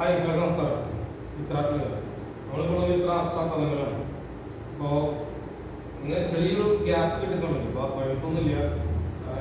Hi hello നമസ്കാരം. ഇത്രാട്ടിൽ നമ്മളിപ്പോൾ ഇത്ര പദങ്ങളാണ്. അപ്പോൾ ഇങ്ങനെ ചെറിയൊരു ഗ്യാപ്പ് കിട്ടിയ സമയത്ത് ഇപ്പോൾ അപ്പോയിൻസ് ഒന്നുമില്ല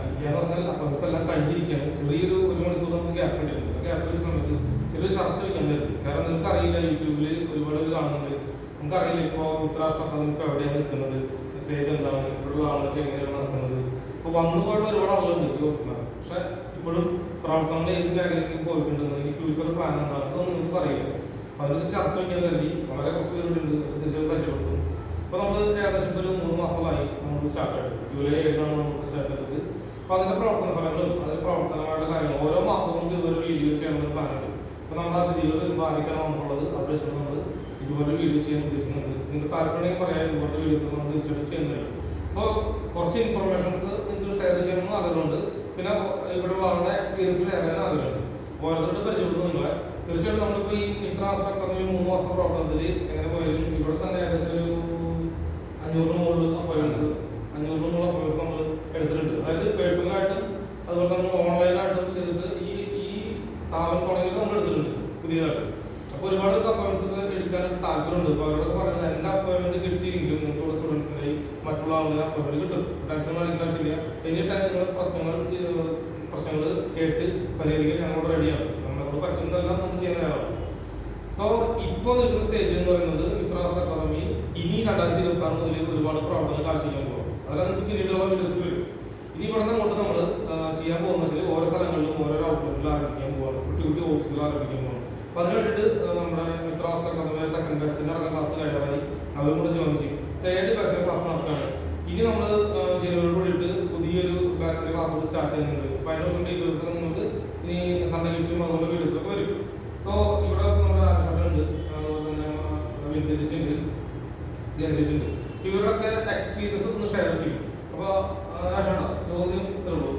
ഇല്ലാന്ന് പറഞ്ഞാൽ അപ്പോയിൻസ് എല്ലാം കഴിഞ്ഞിരിക്കുകയാണ്. ചെറിയൊരു ഒരു മണിക്കൂർ നമുക്ക് ഗ്യാപ്പ് കിട്ടിയിട്ടുണ്ട് ഗ്യാപ്പ് കിട്ടിയ സമയത്ത് ചെറിയൊരു ചർച്ച വയ്ക്കാൻ കരുതി കാരണം നിങ്ങൾക്ക് അറിയില്ല യൂട്യൂബിൽ ഒരുപാട് പേര് കാണുന്നുണ്ട്. നമുക്കറിയില്ല ഇപ്പോൾ ഇത്രാഷ്ട്ര നമുക്ക് എവിടെയാണ് നിൽക്കുന്നത്? മെസ്സേജ് എന്താണ്? ഇവിടെയുള്ള ആളുകൾക്ക് എങ്ങനെയാണ് നടക്കുന്നത്? ഇപ്പോൾ വന്നു പോയിട്ട് ഒരുപാട് ആളുകളുണ്ട് ഈ ഓഫീസിലാണ് പക്ഷേ ഇപ്പോഴും പ്രവർത്തനങ്ങൾ ഏത് മേഖലയ്ക്ക് പോയിട്ടുണ്ടെന്നുണ്ടെങ്കിൽ ഫ്യൂച്ചർ പ്ലാൻ എന്താണ് അതൊന്നും നിങ്ങൾക്ക് പറയില്ല. അപ്പൊ അതിനെക്കുറിച്ച് ചർച്ച വയ്ക്കാൻ കരുതി. വളരെ കുറച്ച് പേരുണ്ട് തീർച്ചയായും പരിചയപ്പെട്ടു അപ്പോൾ നമ്മൾ ഏകദേശം ഒരു മൂന്ന് മാസമായി നമ്മൾ സ്റ്റാർട്ട് ആയിട്ട് ജൂലൈ ഏഴിനാണ് നമ്മൾ സ്റ്റാർട്ട് ചെയ്തത്. അപ്പൊ അതിന്റെ പ്രവർത്തന ഫലങ്ങളും അതിന്റെ പ്രവർത്തനമായിട്ടുള്ള കാര്യങ്ങളും ഓരോ മാസവും ഇതുപോലെ വീഡിയോ ചെയ്യാനുള്ള പ്ലാൻ ഉണ്ട്. അപ്പൊ നമ്മൾ അത് ഇരുപത് ബാധിക്കണം നമുക്കുള്ളത് അപ്ഡേഷൻ നമ്മൾ ഇതുപോലെ വീഡിയോ ചെയ്യാൻ ഉദ്ദേശിക്കുന്നുണ്ട് നിങ്ങൾക്ക് താല്പര്യം പറയാം. ഇതുപോലത്തെ വീഡിയോസ് നമ്മൾ തീർച്ചയായിട്ടും ചെയ്യുന്നുണ്ട് സോ കുറച്ച് ഇൻഫർമേഷൻസ് നിങ്ങൾക്ക് ഷെയർ ചെയ്യണമെന്ന് ആഗ്രഹമുണ്ട്. പിന്നെ ഇവിടെയുള്ള അവരുടെ എക്സ്പീരിയൻസ് ഷെയർ ചെയ്യാൻ ആഗ്രഹമുണ്ട്. ഓരോരുത്തരുടെ പരിചയപ്പെടുന്നു നിങ്ങളെ തീർച്ചയായിട്ടും നമ്മളിപ്പോൾ ഈ മിത്ര അക്കാദമി മൂന്ന് മാസത്തെ പ്രവർത്തനത്തിൽ എങ്ങനെ പോയാലും ഇവിടെ തന്നെ ഏകദേശം ഒരു അഞ്ഞൂറിന് മുകളിൽ അപ്പോയിൻസ് അഞ്ഞൂറിന് മുകളിൽ അപ്പോയിൻസ് നമ്മൾ എടുത്തിട്ടുണ്ട്. അതായത് പേഴ്സണലായിട്ടും അതുപോലെ തന്നെ ഓൺലൈനായിട്ടും ചെയ്തിട്ട് ഈ ഈ സ്ഥാപനം തുടങ്ങിയിട്ട് നമ്മൾ എടുത്തിട്ടുണ്ട് പുതിയതായിട്ട്. അപ്പോൾ ഒരുപാട് അപ്പോയിൻസ് എടുക്കാൻ താല്പര്യമുണ്ട്. അപ്പോൾ അവരോട് പറയുന്നത് എന്റെ അപ്പോയിൻമെന്റ് കിട്ടിയെങ്കിലും നിങ്ങൾക്ക് സ്റ്റുഡൻസിനെയും മറ്റുള്ള ആളുകളെ അപ്പോയിൻമെന്റ് കിട്ടും. ടെൻഷൻ കാണിക്കേണ്ട ആവശ്യമില്ല. എനി നിങ്ങൾ പ്രശ്നങ്ങൾ പ്രശ്നങ്ങൾ കേട്ട് പരിഹരിക്കാൻ ഞങ്ങളോട് റെഡിയാണ് നമ്മളോട് പറ്റുന്നതെല്ലാം നമ്മൾ ചെയ്യാൻ കാര്യമാണ് സോ ഇപ്പോൾ നിൽക്കുന്ന സ്റ്റേജ് എന്ന് പറയുന്നത് മിത്രരാഷ്ട്ര അക്കാദമി ഇനി രണ്ടായിരത്തി ഇരുപത്തി ആറ് മുതൽ ഒരുപാട് പ്രവർത്തനങ്ങൾ കാഴ്ചയ്ക്കാൻ പോകും. അതെല്ലാം നമുക്ക് പിന്നീടുള്ള വീഡിയോസ് വരും. ഇനി ഇവിടെ നിന്ന് അങ്ങോട്ട് നമ്മൾ ചെയ്യാൻ പോകുന്ന വെച്ചാൽ ഓരോ സ്ഥലങ്ങളിലും ഓരോ ഔട്ട്ലെറ്റിൽ ആരംഭിക്കാൻ പോകണം കുട്ടി കുട്ടി ഓഫീസിൽ ആരംഭിക്കാൻ പോകണം അപ്പോൾ അതിന് വേണ്ടിയിട്ട് നമ്മുടെ മിത്രരാഷ്ട്ര അക്കാദമി സെക്കൻഡ് ബാച്ചിന്റെ അടക്കം ക്ലാസ് കഴിയാറായി അവരും കൂടെ ജോയിൻ ചെയ്യും. തേർഡ് ബാച്ചിലെ ക്ലാസ് നടക്കുകയാണ് ഇനി നമ്മൾ ജനുവരി കൂടിയിട്ട് പുതിയൊരു ബാച്ചിലെ ക്ലാസ് സ്റ്റാർട്ട് ചെയ്യുന്നുണ്ട്. അപ്പൊ അതിനെ ഡീറ്റെയിൽസ് നിങ്ങൾക്ക് ഇനി സൺഡേ ഗിഫ്റ്റും അതുപോലെ വീഡിയോസ് ഒക്കെ വരും സോ ഇവിടെ നമ്മുടെ ആശാട്ടുണ്ട് അതുപോലെ തന്നെ വിന്റേജിച്ചുണ്ട് ജനിച്ചിട്ടുണ്ട് ഇവരുടെയൊക്കെ എക്സ്പീരിയൻസ് ഒന്ന് ഷെയർ ചെയ്യും അപ്പോൾ ആശാണ്ട ചോദ്യം ഇത്രേ ഉള്ളൂ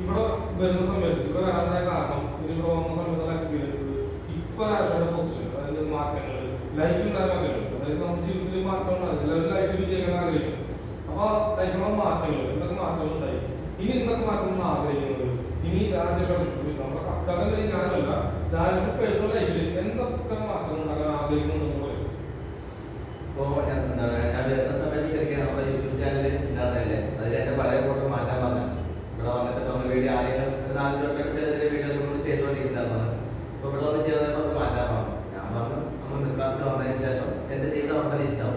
ഇവിടെ വരുന്ന സമയത്ത് ഇവിടെ വരാനായ കാരണം പിന്നെ ഇവിടെ വന്ന സമയത്തുള്ള എക്സ്പീരിയൻസ് ഇപ്പൊ ആശാന്റെ പൊസിഷൻ അതായത് മാറ്റങ്ങൾ ലൈഫിൽ ഉണ്ടായ മാറ്റങ്ങൾ അതായത് നമ്മുടെ ജീവിതത്തിൽ മാറ്റം ഉണ്ടാകും എല്ലാവരും ലൈഫിൽ വിജയിക്കാൻ ആഗ്രഹിക്കും അപ്പൊ ലൈഫിലുള്ള മാറ്റങ്ങൾ എന്തൊക്കെ മാറ്റങ്ങൾ ഉണ്ടായി ഇനി എന്തൊക്കെ മാറ്റങ്ങൾ ആഗ്രഹിക്കുന്നത് ഇനി രാജേഷ് നമ്മുടെ അക്കാദമി ഞാനല്ല രാജേഷ് പേഴ്സണൽ ലൈഫിൽ എന്തൊക്കെ മാറ്റങ്ങൾ ഉണ്ടാകാൻ ആഗ്രഹിക്കുന്നു പറയും ഇപ്പോ ഞാൻ എന്താണ് ഞാൻ വരുന്ന സമയത്ത് ശരിക്കും നമ്മുടെ യൂട്യൂബ് ചാനൽ ഉണ്ടായിരുന്നില്ലേ അതിൽ എന്റെ പഴയ ഫോട്ടോ മാറ്റാൻ പറഞ്ഞു ഇവിടെ വന്നിട്ട് നമ്മൾ വീഡിയോ ആദ്യം ഒരു നാല് വർഷമായിട്ട് ചെറിയ ചെറിയ വീഡിയോകൾ നമ്മൾ ചെയ്തുകൊണ്ടിരിക്കുന്നതാണ്. ഇപ്പൊ ഇവിടെ വന്ന് ചെയ്തത് നമുക്ക് മാറ്റാൻ ഞാൻ പറഞ്ഞു നമ്മൾ മിത്രാസിൽ വന്നതിന് ശേഷം എന്റെ ജീവിതം അവിടെ തന്നെ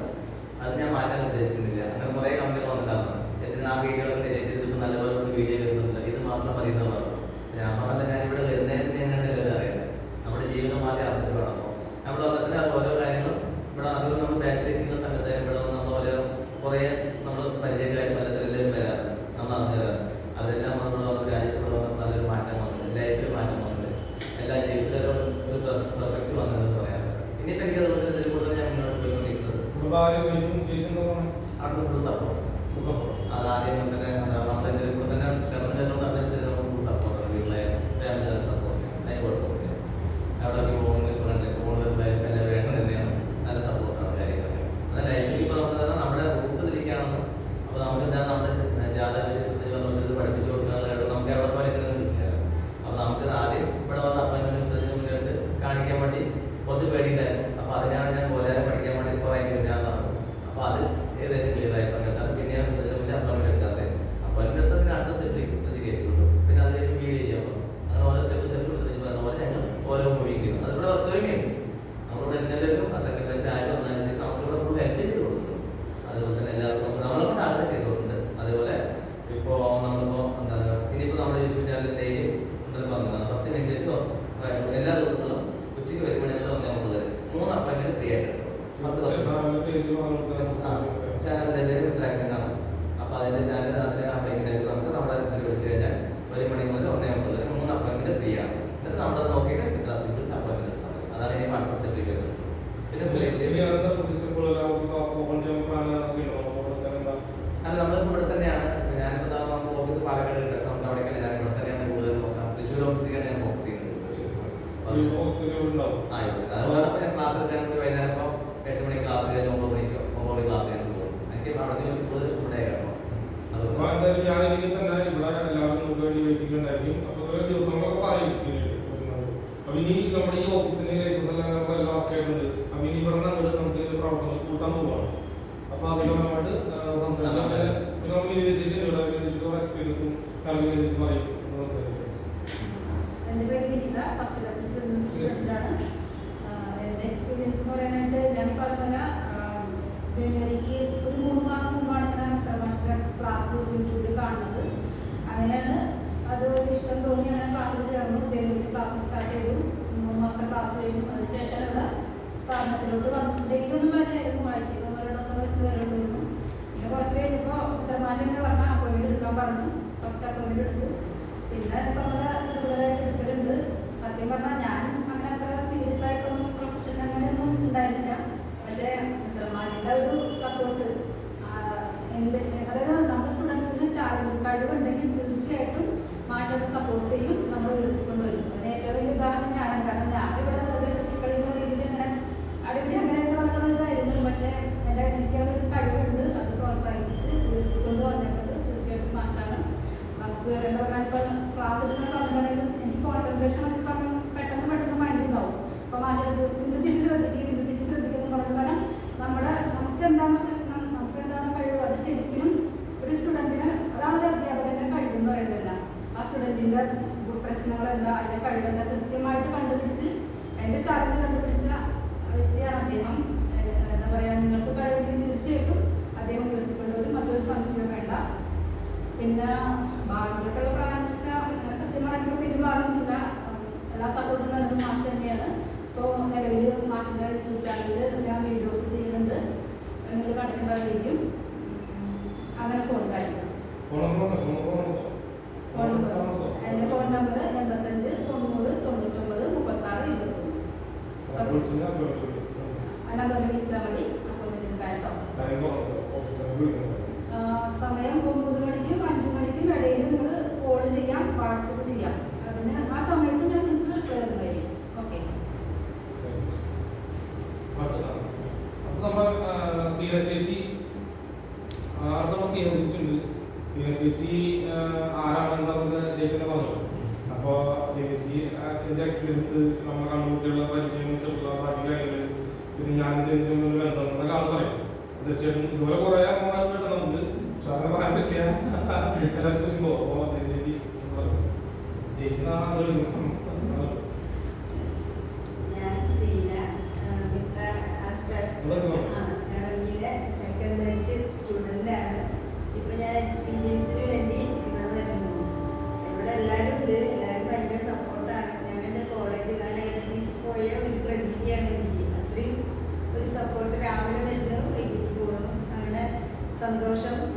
അത് ഞാൻ മാറ്റാൻ ഉദ്ദേശിക്കുന്നില്ല. അങ്ങനെ കുറെ കമ്പനികൾ വന്നിട്ടാണ് എന്തിനാ ആ വീഡിയോകൾ ഡിലീറ്റ് ചെയ്തിട്ട് നല്ലപോലെ വീഡിയോ വരുന്നില്ല ഇത് മാത്രം മതി എന്ന് ഞാൻ പറഞ്ഞല്ല ഞാൻ ഇവിടെ വരുന്നതിന് തന്നെയാണ് എല്ലാവരും അറിയുന്നത് നമ്മുടെ ജീവിതം മാറ്റി അറിഞ്ഞിട്ട് വേണം നമ്മൾ വന്നിട്ട് അത് ഓരോ കാര്യങ്ങളും ഇവിടെ ആദ്യം നമ്മൾ ബാച്ചിലിരിക്കുന്ന സമയത്ത് ഇവിടെ വന്ന് നമ്മൾ ഓരോ കുറേ നമ്മൾ പരിചയക്കാരും പലതരം വരാറ് നമ്മൾ അറിഞ്ഞു തരാറ് അവരെല്ലാം നമ്മൾ വന്ന് രാജ്യത്ത് ഇവിടെ വന്ന് നല്ലൊരു മാറ്റം വന്നിട്ടുണ്ട് ലൈഫിൽ മാറ്റം വന്നിട്ടുണ്ട് എല്ലാ ജീവിതത്തിലും ഒരു പെർഫെക്റ്റ് വന്നതെന്ന് പറയാം ഇനിയിപ്പോൾ എനിക്ക് അതുകൊണ്ട് ഇതിൽ കൂടുതൽ ഞാൻ മുന്നോട്ട് പോയിക്കൊണ്ടിരിക്കുന്നത് ഭാര്യ വൈഫും ചേച്ചി അടുത്ത ഫുൾ സപ്പോർട്ട് അത് ആദ്യം മുതൽ തന്നെ എന്താ നമ്മൾ ഇതിൽ കൂടെ തന്നെ കിടന്നു കയറുന്ന സമയത്ത് നമുക്ക് ഫുൾ സപ്പോർട്ട് വീട്ടിലെ ഫാമിലി സപ്പോർട്ട് അതിന് കുഴപ്പമില്ല അവിടെ പോകുന്നത് ഇവിടെ പോകുന്നത് എല്ലാ വേഷം തന്നെയാണ് നല്ല സപ്പോർട്ടാണ് കാര്യങ്ങളൊക്കെ അത് ലൈഫിൽ ഇപ്പോൾ നമുക്ക് തന്നെ നമ്മുടെ റൂട്ട് തിരിക്കുകയാണെന്ന് അപ്പോൾ നമുക്ക് എന്താണ് നമ്മുടെ ജാതക ഇത് പഠിപ്പിച്ചു കൊടുക്കുന്നത് നമുക്ക് എവിടെ പഠിക്കുന്നത് കിട്ടില്ല അപ്പോൾ നമുക്ക് ആദ്യം ഇവിടെ വന്ന് അപ്പോയിൻമെന്റ് മുന്നിട്ട് കാണിക്കാൻ വേണ്ടി കുറച്ച് പേടിയുണ്ടായിരുന്നു അപ്പോൾ അതിനാണ് ഞാൻ പോലെ പഠിക്കാൻ വേണ്ടി കുറേ ഞാൻ അപ്പോൾ അത് ഏകദേശം ക്ലിയർ ആയ സമയത്താണ് പിന്നെ ഞാൻ ഇതിന് മുന്നേ അപ്പോയിൻമെന്റ് എടുക്കാതെ അപ്പോയിൻമെന്റ് എടുത്താൽ പിന്നെ അടുത്ത സ്റ്റെപ്പിലേക്ക് പ്രതികരിക്കുള്ളൂ പിന്നെ അത് കഴിഞ്ഞ് വീഡിയോ ചെയ്യാൻ പോകും അങ്ങനെ ഓരോ സ്റ്റെപ്പ് സ്റ്റെപ്പ് പറഞ്ഞ പോലെ ഞങ്ങൾ ഓരോ മൂവിക്കുന്നു അതിവിടെ ഒത്തൊരുമയുണ്ട് നമ്മളിവിടെ എല്ലാവരും അസംഗം വെച്ച് ആരും വന്നതിന് ശേഷം നമുക്കിവിടെ ഫുൾ ഹെൽപ്പ് ചെയ്ത് കൊടുക്കുന്നു അതുപോലെ തന്നെ എല്ലാവർക്കും നമ്മളെ കൊണ്ട് ആളുടെ ചെയ്ത് കൊടുക്കുന്നുണ്ട് അതേപോലെ ഇപ്പോൾ നമ്മളിപ്പോൾ എന്താണ് ഇനിയിപ്പോൾ നമ്മുടെ യൂട്യൂബ് ചാനൽ ഡെയിലി ഉണ്ടെന്ന് പറഞ്ഞതാണ് പത്ത് മിനിറ്റ് വെച്ച് എല്ലാ ദിവസങ്ങളും ഉച്ചയ്ക്ക് ഒരു മണി മുതൽ ഒന്നേ മുതൽ മൂന്ന് അപ്പോയിൻമെന്റ് ഫ്രീ ആയിട്ട് പത്ത് ചാനലിന്റെ പേര് ഉത്തരാഖണ്ഡാണ് അപ്പൊ അതിന്റെ ചാനൽ അതിന്റെ അപ്പോയിന്റ്മെന്റ് നമുക്ക് നമ്മുടെ ഇതിൽ വിളിച്ചു കഴിഞ്ഞാൽ ഒരു മണി മുതൽ ഒന്നേ മുതൽ മൂന്ന് അപ്പോയിന്റ്മെന്റ് ഫ്രീ ആണ് എന്നിട്ട് നമ്മൾ നോക്കിയിട്ട് മിത്രാസിൽ വിളിച്ച് അപ്പോയിന്റ്മെന്റ് എടുത്താൽ മതി version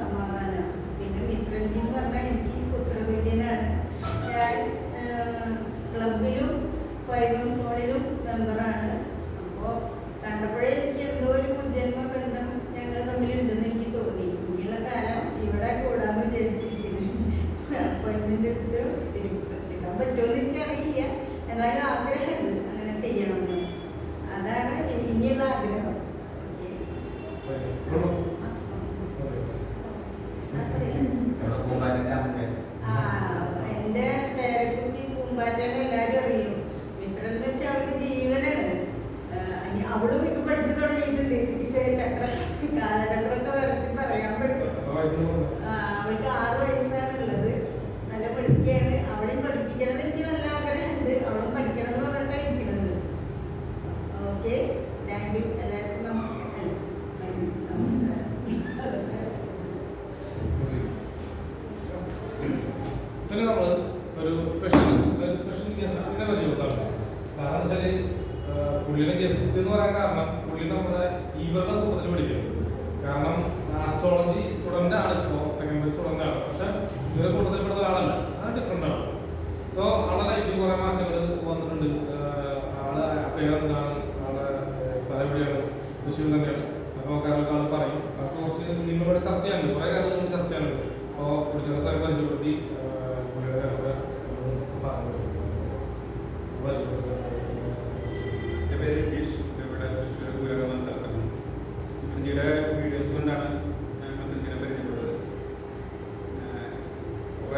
Yeah.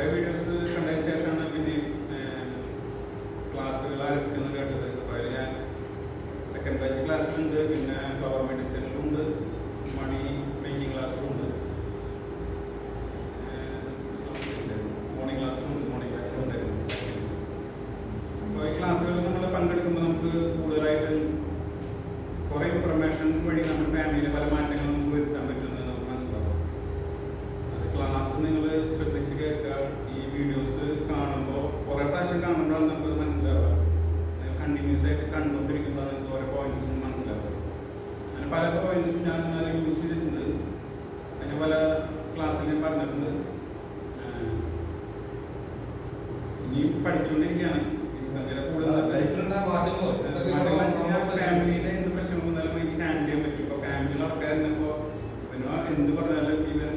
കുറേ വീഡിയോസ് വന്നുകൊണ്ടിരിക്കുകയാണ് ഫാമിലിയിലെ എന്ത് പ്രശ്നം വന്നാലും എനിക്ക് ഹാൻഡിൽ ചെയ്യാൻ പറ്റും. ഇപ്പോൾ ഫാമിലിയിലെ ആൾക്കാരിപ്പോൾ പിന്നെ എന്ത് പറഞ്ഞാലും ഇവൻ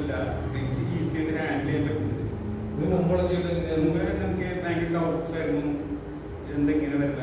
ഇല്ല. എനിക്ക് ഈസി ആയിട്ട് ഹാൻഡിൽ ചെയ്യാൻ പറ്റുന്നുണ്ട് മുമ്പ് നമുക്ക് ഭയങ്കര ഡൗട്ട്സ് ആയിരുന്നു. എന്തെങ്കിലും വരുന്ന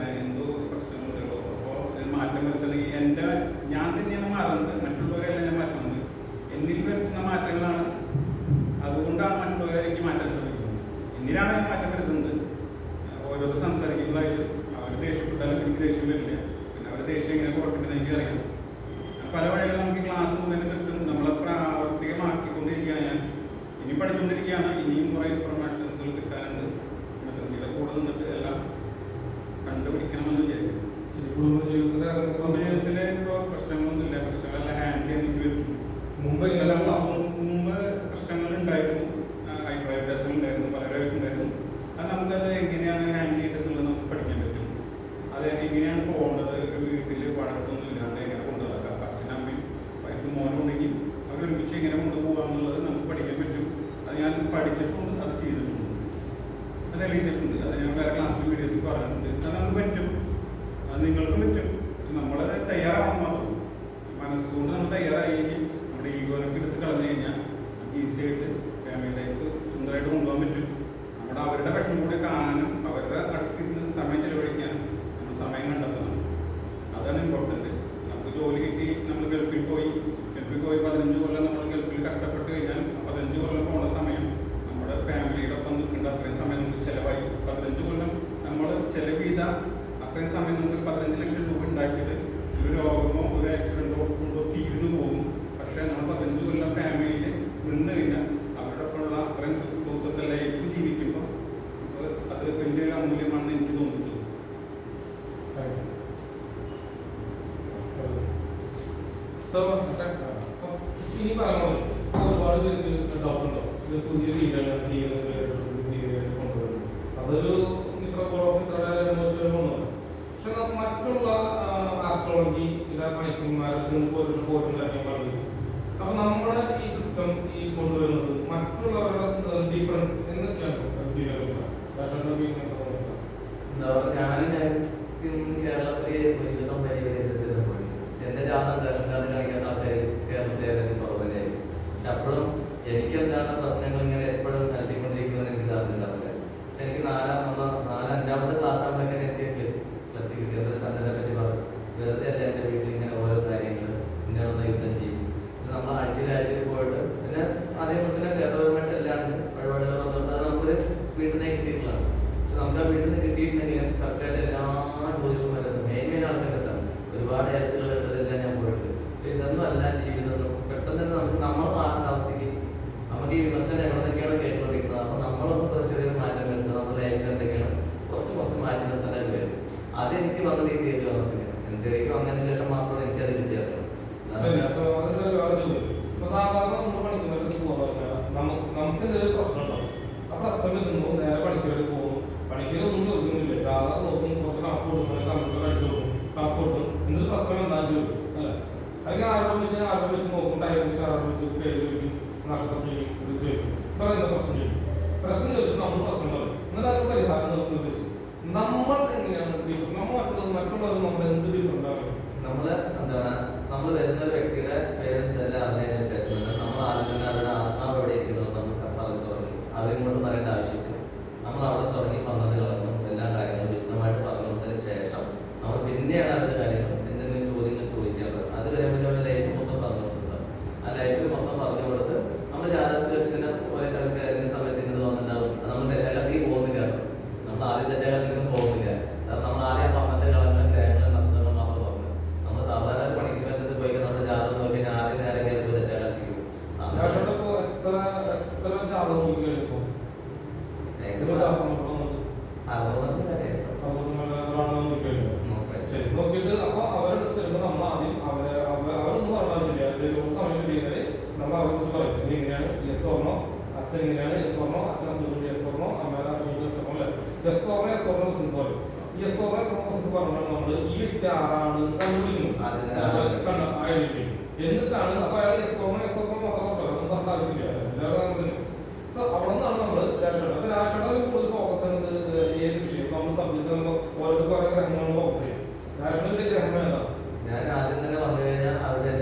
വിധ അത്രയും സമയം നമുക്കൊരു പതിനഞ്ച് ലക്ഷം രൂപ ഉണ്ടാക്കിയത് ഒരു രോഗമോ ഒരു ആക്സിഡന്റോ കൊണ്ടോ തീർന്നു പോകും. പക്ഷേ നമ്മൾ പതിനഞ്ച് കൊല്ലം ഫാമിലിയിൽ നിന്ന് കഴിഞ്ഞാൽ അവരുടെ അവരോടൊപ്പമുള്ള അത്രയും ദിവസത്തെ ലൈഫ് ജീവിക്കുമ്പോൾ അത് വലിയൊരു അമൂല്യമാണെന്ന് എനിക്ക് തോന്നിയിട്ടുള്ളത് സോ ഇനി പറഞ്ഞോളൂ ഡോക്ടർ ഉണ്ടോ? പുതിയ ചെയ്യുന്നത് നിങ്ങൾക്ക് പറഞ്ഞു. അപ്പൊ നമ്മുടെ ഈ സിസ്റ്റം ഈ കൊണ്ടുവരുന്നത് മറ്റുള്ളവരുടെ ഡിഫറൻസ് കേരളത്തിലെ എന്റെ ജാതം റേഷൻ കാർഡ് കാണിക്കാത്ത ആൾക്കാർ കേരളത്തിൽ ഏകദേശം പക്ഷെ അപ്പോഴും എനിക്ക് എന്താണ് പ്രശ്നങ്ങൾ ആരംഭം വെച്ച് ആരംഭം വെച്ച് നോക്കും ടൈം വെച്ച് ആരംഭം വെച്ച് പേര് ചോദിക്കും നക്ഷത്രം ചെയ്യും ഇത് ചോദിക്കും പറയുന്ന പ്രശ്നം ചോദിക്കും പ്രശ്നം ചോദിച്ചിട്ട് നമ്മൾ പ്രശ്നം പറയും എന്നിട്ട് അതിന് പരിഹാരം നമുക്ക് ഉദ്ദേശിക്കും നമ്മൾ എങ്ങനെയാണ് നമ്മൾ മറ്റുള്ളവർ നമ്മൾ എന്ത് ഡിഫറെന്റ് ആണ്? നമ്മൾ നോക്കിയിട്ട് അപ്പൊ അവരെടുത്ത് വരുമ്പോ നമ്മൾ ആദ്യം അവരെ അവരൊന്നും പറഞ്ഞാൽ ശരി അവരുടെ സമയം കിട്ടിയാൽ നമ്മൾ അവരെ കുറിച്ച് പറയും ഇനി എങ്ങനെയാണ് യെസ് ഓർണോ അച്ഛൻ എങ്ങനെയാണ് യെസ് ഓർണോ അച്ഛൻ അസുഖം യെസ് ഓർണോ അമ്മയുടെ അസുഖം yes or no yes or no yes or no questions പറയും yes or no yes or no questions പറഞ്ഞാൽ നമ്മൾ ഈ വ്യക്തി ആരാണ് കണ്ടുപിടിക്കുന്നു എന്നിട്ടാണ് അപ്പൊ അയാൾ യെസ് ഓർണോ യെസ് ഓർണോ മാത്രം പറയാം ഒന്നും പറഞ്ഞ ആവശ്യമില്ല എല്ലാവരും സോ നമ്മൾ കൂടുതൽ ഫോക്കസ് ചെയ്യുന്നത്. വിഷയം നമ്മൾ ഫോക്കസ് ചെയ്യും ഞാൻ ആദ്യം തന്നെ പറഞ്ഞു കഴിഞ്ഞാൽ അവരുടെ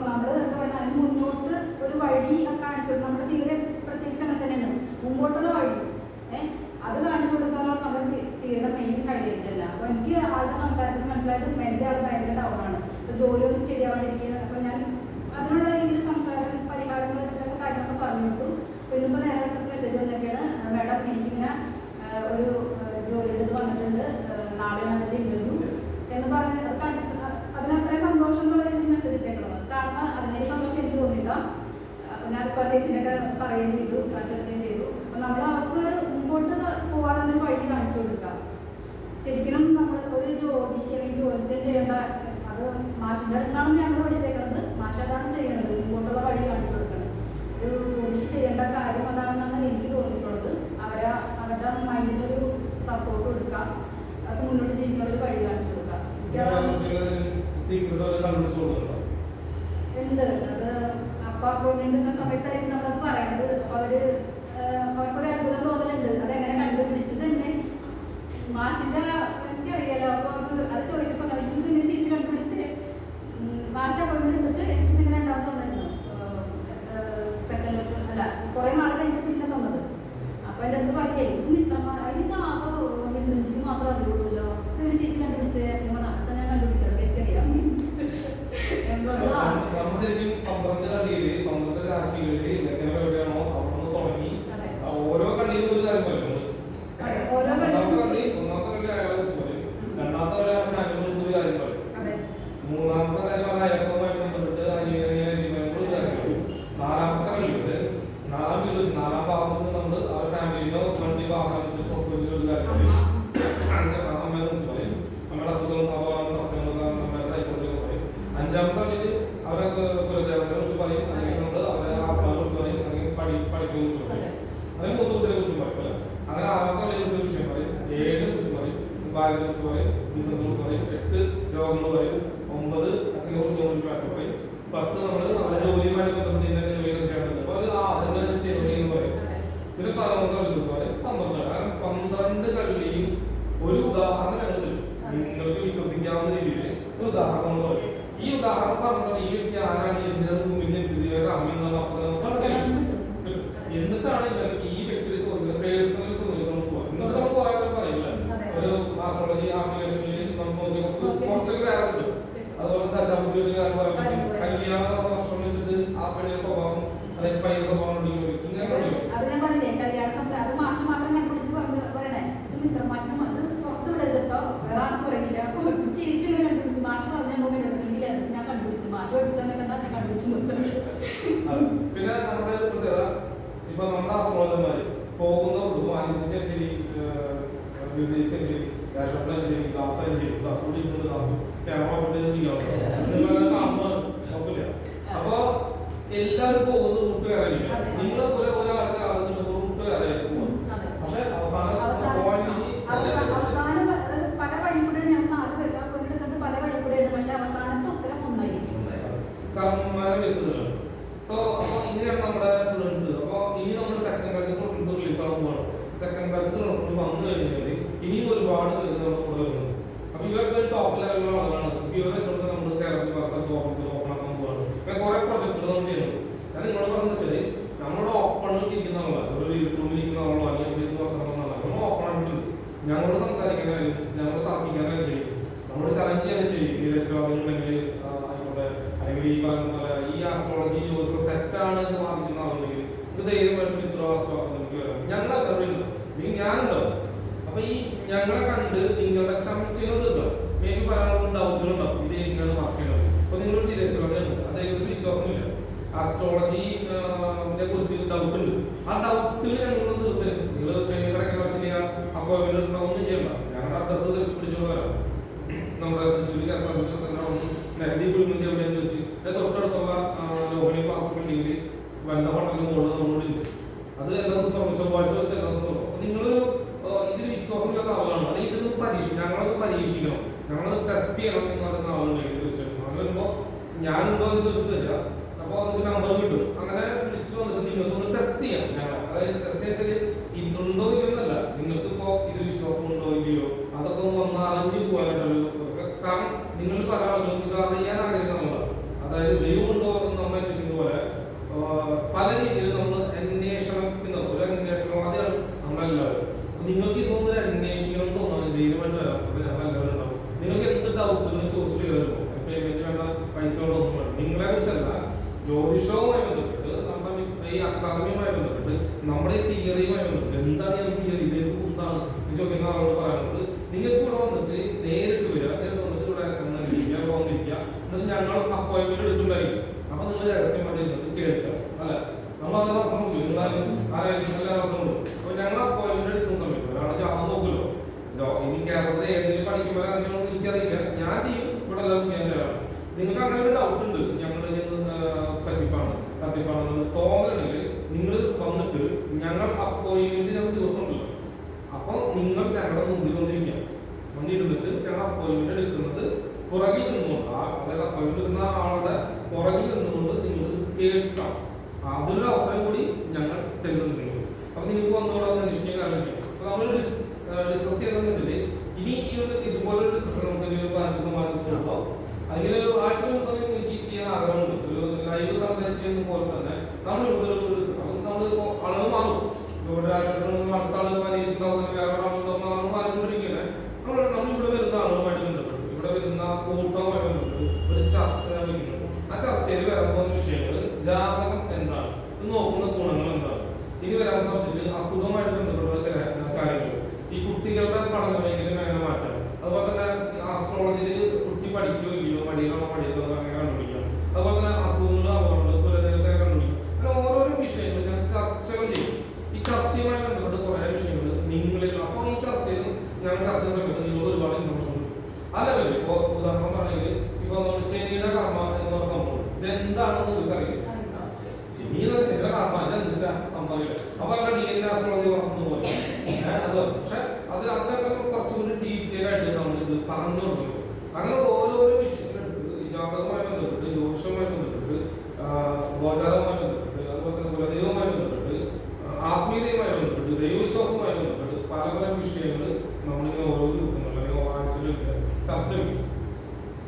അപ്പം നമ്മൾ എന്താ പറയുക അതിന് മുന്നോട്ട് ഒരു വഴി കാണിച്ചു കൊടുക്കും നമ്മുടെ തീരെ പ്രത്യേകിച്ച് അങ്ങനെ തന്നെയാണ് മുമ്പോട്ടുള്ള വഴി. ഏഹ് അത് കാണിച്ചു നമ്മുടെ തീരെ മെയിൻ ഹൈലൈറ്റ് അല്ല. എനിക്ക് ആളുടെ സംസാരത്തിൽ മനസ്സിലായത് ആൾ ഭയങ്കര ഡൗൺ ആണ്. അപ്പോൾ ജോലിയൊന്നും ശരിയാവാണ്ടിരിക്കുകയാണ്. അപ്പോൾ ഞാൻ അതിനുള്ള രീതിയിൽ സംസാരം പരിഹാരങ്ങളൊക്കെ കാര്യങ്ങളൊക്കെ പറഞ്ഞു കൊടുത്തു. ഇന്നിപ്പോൾ നേരെ മെസ്സേജ് വന്നൊക്കെയാണ് മാഡം എനിക്കിങ്ങനെ ഒരു ജോലിയുടെ വന്നിട്ടുണ്ട്. നാളെ അതിന്റെ ഇന്റർവ്യൂ പർച്ചേസിനൊക്കെ പറയുകയും ചെയ്തു കാണിച്ചെടുക്കുകയും ചെയ്തു. അപ്പം നമ്മൾ അവർക്ക് ഒരു മുമ്പോട്ട് പോകാനുള്ളൊരു വഴി കാണിച്ചു കൊടുക്കുക ശരിക്കും നമ്മൾ ഒരു ജ്യോതിഷി അല്ലെങ്കിൽ ജ്യോതിഷം ചെയ്യേണ്ട അത് മാഷിന്റെ അടുത്താണ് ഞങ്ങൾ പഠിച്ചേക്കുന്നത് മാഷ് അതാണ് ചെയ്യേണ്ടത് മുമ്പോട്ടുള്ള വഴി കാണിച്ചു കൊടുക്കുന്നത് ഒരു ജ്യോതിഷി ചെയ്യേണ്ട കാര്യം അതാണെന്നാണ് എനിക്ക് തോന്നിയിട്ടുള്ളത്. അവരെ അവരുടെ ഒരു സപ്പോർട്ട് കൊടുക്കുക അവർക്ക് മുന്നോട്ട് ജീവിക്കാനുള്ള ഒരു വഴി കാണിച്ചു കൊടുക്കുക എന്ത്? അപ്പോൾ അബ്രോഡിൽ നിന്ന സമയത്തായിരിക്കും നമ്മളത് പറയുന്നത് അപ്പൊ അവർ അവർക്കൊരു അത്ഭുതം തോന്നലുണ്ട്. അതെങ്ങനെ കണ്ടുപിടിച്ചു തന്നെ മാഷിന്റെ అని మనం కలిగి ఆ పని స్వభావం అలాగే పైన ടോപ്പ് ലെവലിലുള്ള ആളുകളാണ്. ഉപയോഗം അത് ഞാനുണ്ടോ എന്ന് ചോദിച്ചിട്ടില്ല അപ്പൊ നമ്പർ കിട്ടും അങ്ങനെ വിളിച്ചു വന്നിട്ട് നിങ്ങൾക്കൊന്ന് ടെസ്റ്റ് ചെയ്യാം ഞങ്ങൾ അതായത് ടെസ്റ്റ് ചെയ്യാൻ தமிழ் പറഞ്ഞു കൊടുക്കുന്നത് അങ്ങനെ ഓരോരോ വിഷയങ്ങളെടുത്ത് ഈ ജാതകവുമായി ബന്ധപ്പെട്ട് ജ്യോതിഷവുമായി ബന്ധപ്പെട്ട് ആ, ഗോചാരവുമായി ബന്ധപ്പെട്ട് അതുപോലെ തന്നെ കുലദൈവവുമായി ബന്ധപ്പെട്ട് ആ, ആത്മീയതയുമായി ബന്ധപ്പെട്ട് ദൈവവിശ്വാസവുമായി ബന്ധപ്പെട്ട് പല പല വിഷയങ്ങൾ നമ്മളിങ്ങനെ ഓരോ ദിവസങ്ങളിൽ അല്ലെങ്കിൽ ഓരോ ആഴ്ചകളിൽ ചർച്ച ചെയ്യും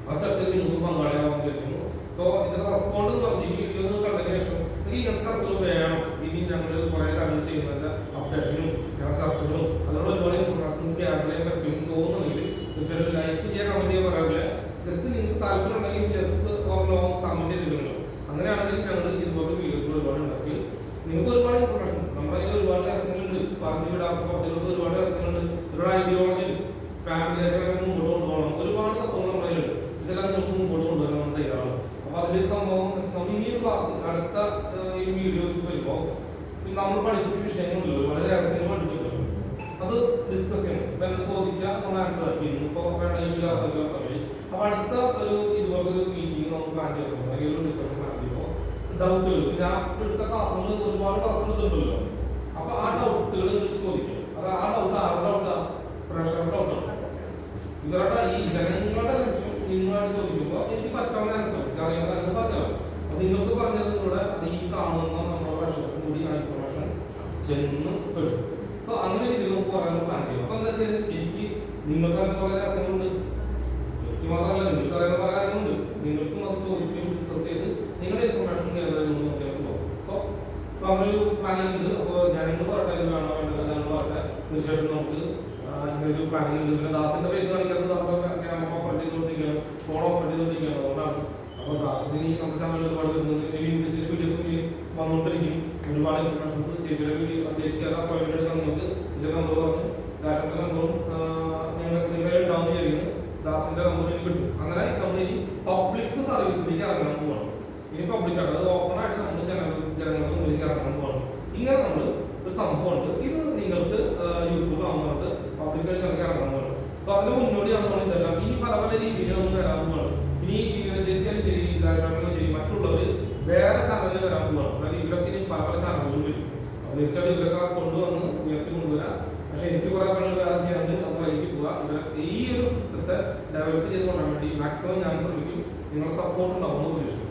ആ ചർച്ചയിൽ നിങ്ങൾക്ക് പങ്കാളിയാവാൻ കഴിയുന്നു സോ ഇതിന്റെ റെസ്പോണ്ട് എന്ന് പറഞ്ഞാൽ ഈ വീഡിയോ നിങ്ങൾ കണ്ടതിന് ശേഷം നിങ്ങൾക്ക് ഇങ്ങനത്തെ ചർച്ചകൾ വേണം ഇനി ഞങ്ങൾ കുറെ കാര്യങ്ങൾ ചെയ്യുന്നതിന്റെ അപ്ഡേഷനും ഞങ്ങളുടെ ചർച്ചകളും അതിനുള്ള ഒരുപാട് ഇൻഫർമേഷൻ ഗ്യാദർ ചെയ്യാൻ പറ്റും തോന്നുന്നുണ്ടെങ്കിൽ തീർച്ചയായിട്ടും ലൈക്ക് ചെയ്യാൻ കമന്റ് ചെയ്യാൻ പറയാറില്ല ജസ്റ്റ് നിങ്ങൾക്ക് താല്പര്യം ഉണ്ടെങ്കിൽ ജസ്റ്റ് ഓർ നോ കമന്റ് ചെയ്തിട്ടുണ്ടോ അങ്ങനെയാണെങ്കിൽ ഞങ്ങൾ ഇതുപോലെ വീഡിയോസ് ഒരുപാട് ഉണ്ടാക്കി നിങ്ങൾക്ക് ഒരുപാട് ഇൻഫർമേഷൻ നമ്മുടെ കയ്യിൽ ഒരുപാട് രഹസ്യങ്ങളുണ്ട് പറഞ്ഞു വിടാത്ത പുറത്തുള്ളത് ഒരുപാട് രഹസ്യങ്ങളുണ്ട് ഒരുപാട് ഐഡിയോളജി ഫാമിലിയായിട്ട് മുമ്പോട്ട് കൊണ്ടുപോകണം ഒരുപാട് തത്വങ്ങൾ നമ്മുടെ കയ്യിലുണ്ട് ഇതെല്ലാം നിങ്ങൾക്ക് മുമ്പോട്ട് കൊണ്ടുവരാൻ നമ്മൾ തയ്യാറാണ് അപ്പൊ അതിന്റെ സംഭവം എന്ന് വെച്ചാൽ നമ്മൾ ഇനി ഒരു ക്ലാസ് അടുത്ത ഈ വീഡിയോ വരുമ്പോൾ നമ്മൾ പഠിപ്പിച്ച വിഷയങ്ങളുണ്ടല്ലോ വളരെ രഹസ്യങ്ങൾ പഠിച്ചിട്ടുണ്ട് അത് ഡിസ്കസ് ചെയ്യണം. ഇപ്പം എന്താ ചോദിക്കുക നമ്മൾ ആൻസർ ആക്കി. ഇപ്പോൾ വേണ്ട ഈ ക്ലാസ് സമയം. അപ്പൊ അടുത്ത ഒരു ഇതുപോലെ ഒരു മീറ്റിംഗ് നമുക്ക് പ്ലാൻ ചെയ്യാൻ അല്ലെങ്കിൽ ഒരു ഡിസ്കഷൻ പ്ലാൻ ചെയ്യുമ്പോൾ ഡൗട്ടുകൾ ഞാൻ എടുത്ത ക്ലാസ്സുകൾ ഒരുപാട് ക്ലാസ്സുകൾ ഉണ്ടല്ലോ അപ്പൊ ആ ഡൗട്ടുകൾ ചോദിക്കും. അത് ആ ഡൗട്ട് ആരുടെ ഡൗട്ടാ പ്രഷറുടെ ഡൗട്ടാണ് ഇവരുടെ ഈ ജനങ്ങളുടെ ശേഷം നിങ്ങളായിട്ട് ചോദിക്കുമ്പോൾ എനിക്ക് പറ്റാവുന്ന ആൻസർ പറഞ്ഞല്ലോ അപ്പൊ നിങ്ങൾക്ക് പറഞ്ഞതിലൂടെ ഈ കാണുന്ന നമ്മുടെ വർഷത്തും കൂടി ആ ഇൻഫർമേഷൻ ചെന്ന് പെടും സോ അങ്ങനെ രീതിയിൽ നമുക്ക് പറയാൻ പ്ലാൻ ചെയ്യും അപ്പൊ എന്താ വെച്ചാൽ എനിക്ക് നിങ്ങൾക്ക് അറിയുന്ന പല രഹസ്യങ്ങളുണ്ട് എനിക്ക് മാത്രമല്ല നിങ്ങൾക്ക് അറിയുന്ന പല കാര്യങ്ങളുണ്ട്. നിങ്ങൾക്കും അത് ചോദിക്കുകയും ഡിസ്കസ് ചെയ്ത് നിങ്ങളുടെ ഇൻഫർമേഷൻ നോക്കിയാൽ പോകും സോ സോ അങ്ങനെ ഒരു പ്ലാനിംഗ് ഉണ്ട്. അപ്പോൾ ജനങ്ങൾ പറയട്ടെ ഇത് വേണോ വേണ്ടത് ജനങ്ങൾ പറയട്ടെ. തീർച്ചയായിട്ടും നമുക്ക് ഇങ്ങനെ ഒരു പ്ലാനിംഗ് ഉണ്ട്. പിന്നെ ദാസിന്റെ പൈസ കാണിക്കാത്തത് നമ്മുടെ ക്യാമറ ഓപ്പറേറ്റ് ചെയ്തുകൊണ്ടിരിക്കുകയാണ് ഫോൺ ഓപ്പറേറ്റ് ചെയ്തുകൊണ്ടിരിക്കുകയാണ് അതുകൊണ്ടാണ് അപ്പോൾ ദാസിന് ഈ നമ്മുടെ ചാനൽ ഒരുപാട് വരുന്നുണ്ട് ഇനി ഇംഗ്ലീഷിൽ വീഡിയോസ് ഇനി വന്നുകൊണ്ടിരിക്കും ഒരുപാട് ചേച്ചിയുടെ ചേച്ചി അത് അപ്പോയിൻമെന്റ് എടുക്കാൻ ചേച്ചിയുടെ നമ്പർ പറഞ്ഞു. ദാസിന്റെ നമ്പറും നിങ്ങളുടെ ഉണ്ടാവും വിചാരിക്കുന്നു. ദാസിന്റെ നമ്പർ എനിക്ക് കിട്ടും. അങ്ങനെ നമ്മൾ ഇനി പബ്ലിക് സർവീസിലേക്ക് ഇറങ്ങാൻ പോകണം ഇനി പബ്ലിക് ആണ്. അത് ഓപ്പൺ ആയിട്ട് നമ്മൾ ജനങ്ങൾ ജനങ്ങൾക്ക് മുന്നിലേക്ക് ഇറങ്ങാൻ പോകണം ഇങ്ങനെ നമ്മൾ ഒരു സംഭവമുണ്ട് ഇത് നിങ്ങൾക്ക് യൂസ്ഫുൾ ആവുന്നുണ്ട് പബ്ലിക് ജനങ്ങൾക്ക് ഇറങ്ങാൻ പോകണം സോ അതിന് മുന്നോടിയാണ് നമ്മൾ ഇതെല്ലാം ഇനി പല പല രീതിയിൽ നമ്മൾ വരാൻ പോകണം ഇനി വിനോദ ചേച്ചിയാലും ശരി രാജാണെങ്കിലും ശരി മറ്റുള്ളവർ വേറെ ചാനലിൽ വരാൻ പോകണം അതായത് ഇവരൊക്കെ ഇനി പല പല ചാനലുകളും വരും അപ്പോൾ തീർച്ചയായിട്ടും ഇവരൊക്കെ കൊണ്ടുവന്ന് ഉയർത്തി കൊണ്ടുവരാം പക്ഷെ എനിക്ക് കുറെ പണികൾ വേറെ ചെയ്യാണ്ട് അപ്പോൾ എനിക്ക് പോവാം ഇവരെ ഈ ഒരു സിസ്റ്റത്തെ ഡെവലപ്പ് ചെയ്ത് കൊണ്ടുപോകാൻ വേണ്ടി മാക്സിമം ഞാൻ ശ്രമിക്കും. നിങ്ങളുടെ സപ്പോർട്ട് ഉണ്ടാവുമെന്ന് പ്രതീക്ഷിക്കുന്നു.